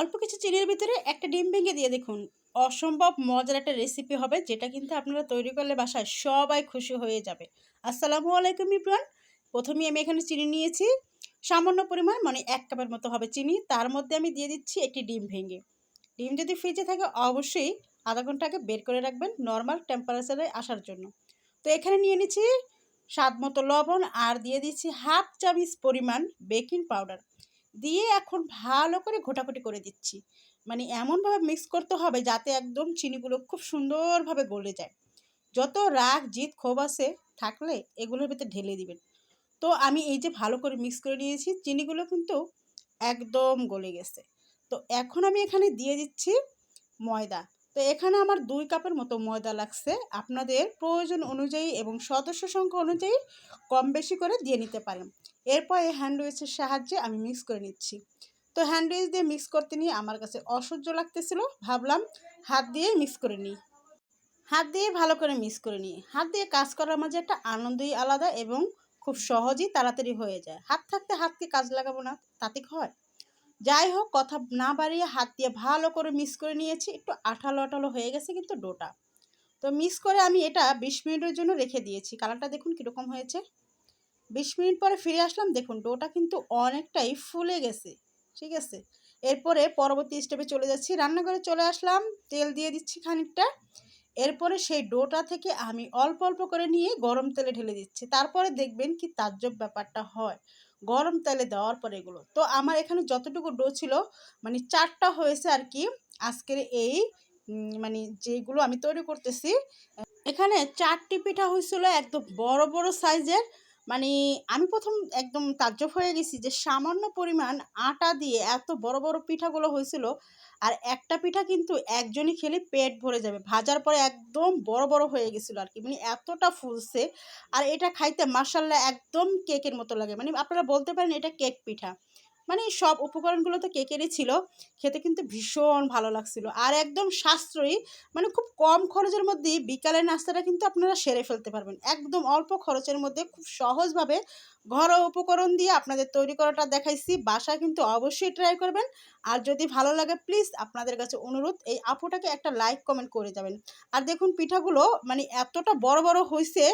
অল্প কিছু চিনির ভিতরে একটা ডিম ভেঙে দিয়ে দেখুন। অসম্ভব মজার একটা রেসিপি হবে, যেটা কিন্তু আপনারা তৈরি করলে বাসায় সবাই খুশি হয়ে যাবে। আসসালামু আলাইকুম ইব্রান প্রথমেই আমি এখানে চিনি নিয়েছি। সামান্য পরিমাণ মানে এক কাপের মতো হবে চিনি। তার মধ্যে আমি দিয়ে দিচ্ছি একটি ডিম ভেঙে। ডিম যদি ফ্রিজে থাকে, অবশ্যই আধা ঘণ্টা আগে বের করে রাখবেন নর্মাল টেম্পারেচারে আসার জন্য। তো এখানে নিয়ে নিচ্ছি স্বাদ মতো লবণ আর দিয়ে দিচ্ছি হাফ চামচ পরিমাণ বেকিং পাউডার দিয়ে এখন ভালো করে ঘোটাঘুটি করে দিচ্ছি। মানে এমনভাবে মিক্স করতে হবে যাতে একদম চিনিগুলো খুব সুন্দরভাবে গলে যায়। যত রাগ জিত ক্ষোভ আসে থাকলে এগুলোর ভিতরে ঢেলে দিবেন। তো আমি এই যে ভালো করে মিক্স করে নিয়েছি, চিনিগুলো কিন্তু একদম গলে গেছে। তো এখন আমি এখানে দিয়ে দিচ্ছি ময়দা। তো এখানে আমার দুই কাপের মতো ময়দা লাগছে। আপনাদের প্রয়োজন অনুযায়ী এবং সদস্য সংখ্যা অনুযায়ী কম বেশি করে দিয়ে নিতে পারেন। এরপর এই হ্যান্ডউইচের সাহায্যে আমি মিক্স করে নিচ্ছি। তো হ্যান্ডউইচ দিয়ে মিক্স করতে নিয়ে আমার কাছে অসহ্য লাগতেছিল। ভাবলাম হাত দিয়ে মিক্স করে নিই। হাত দিয়ে ভালো করে মিক্স করে নিই। হাত দিয়ে কাজ করার মাঝে একটা আনন্দই আলাদা এবং খুব সহজেই তাড়াতাড়ি হয়ে যায়। হাত থাকতে হাতকে কাজ লাগাবো না? তাতে হয়? যাই হোক, কথা না বাড়িয়ে হাত দিয়ে ভালো করে মিক্স করে নিয়েছি। একটু আঠালো আঠালো হয়ে গেছে কিন্তু ডোটা। তো মিক্স করে আমি এটা বিশ মিনিটের জন্য রেখে দিয়েছি। কালারটা দেখুন কীরকম হয়েছে। বিশ মিনিট পরে ফিরে আসলাম, দেখুন ডোটা কিন্তু অনেকটাই ফুলে গেছে। ঠিক আছে? এরপরে পরবর্তী স্টেপে চলে যাচ্ছি। রান্নাঘরে চলে আসলাম, তেল দিয়ে দিচ্ছি খানিকটা। এরপরে সেই ডোটা থেকে আমি অল্প অল্প করে নিয়ে গরম তেলে ঢেলে দিচ্ছি। তারপরে দেখবেন কি তাজ্জব ব্যাপারটা হয়। গরম তেলে দেওয়ার পরে এগুলো। তো আমার এখানে যতটুকু ডো ছিল মানে চারটা হয়েছে আর কি, আজকের এই মানে যেগুলো আমি তৈরি করতেছি। এখানে চারটি পিঠা হয়েছিল একদম বড় বড় সাইজের। মানে আমি প্রথম একদম তাজ্জব হয়ে গেছি যে সামান্য পরিমাণ আটা দিয়ে এত বড় বড় পিঠাগুলো হয়েছিল। আর একটা পিঠা কিন্তু একজনই খেলে পেট ভরে যাবে। ভাজার পরে একদম বড় বড় হয়ে গেছিল আর কি। মানে এতটা ফুলছে। আর এটা খাইতে মার্শাল্লাহ একদম কেকের মতো লাগে। মানে আপনারা বলতে পারেন এটা কেক পিঠা। মানে সব উপকরণগুলো তো কেকেরই ছিল। খেতে কিন্তু ভীষণ ভালো লাগছিল। আর একদম সাশ্রয়ী মানে খুব কম খরচের মধ্যেই বিকালের নাস্তাটা কিন্তু আপনারা সেরে ফেলতে পারবেন। একদম অল্প খরচের মধ্যে খুব সহজভাবে ঘরোয়া উপকরণ দিয়ে আপনাদের তৈরি করাটা দেখাইছি। বাসায় কিন্তু অবশ্যই ট্রাই করবেন। আর যদি ভালো লাগে প্লিজ আপনাদের কাছে অনুরোধ, এই আপুটাকে একটা লাইক কমেন্ট করে যাবেন। আর দেখুন পিঠাগুলো মানে এতটা বড় বড় হয়েছে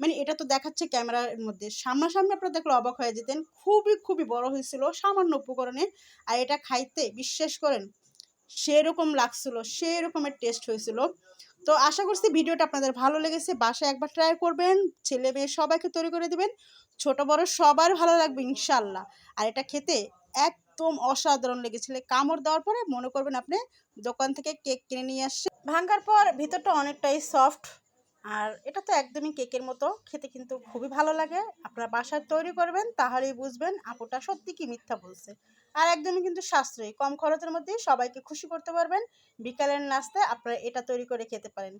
মানে এটা তো দেখাচ্ছে ক্যামেরার মধ্যে। সামনাসামনি আপনারা দেখলে অবাক হয়ে যেতেন। খুবই খুবই বড় হয়েছিল সামান্য উপকরণে আর এটা খাইতে বিশ্বাস করেন, সেরকম লাগছিল সেই রকমের টেস্ট হয়েছিল। তো আশা করছি ভিডিওটা আপনাদের ভালো লেগেছে, বাসায় একবার ট্রাই করবেন, ছেলে মেয়ে সবাইকে তৈরি করে দেবেন, ছোট বড় সবার ভালো লাগবে ইনশাল্লাহ আর এটা খেতে একদম অসাধারণ লেগেছিল, কামড় দেওয়ার পরে মনে করবেন আপনি দোকান থেকে কেক কিনে নিয়ে আসছে ভাঙ্গার পর ভিতরটা অনেকটাই সফট আর এটা তো একদমই কেকের মতো। খেতে কিন্তু খুবই ভালো লাগে। আপনারা বাসায় তৈরি করবেন, তাহলেই বুঝবেন আপুটা সত্যি কি মিথ্যা বলছে। আর একদমই কিন্তু সাশ্রয়ী। কম খরচের মধ্যেই সবাইকে খুশি করতে পারবেন। বিকালের নাস্তায় আপনারা এটা তৈরি করে খেতে পারেন।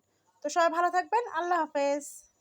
তো সবাই ভালো থাকবেন। আল্লাহ হাফেজ।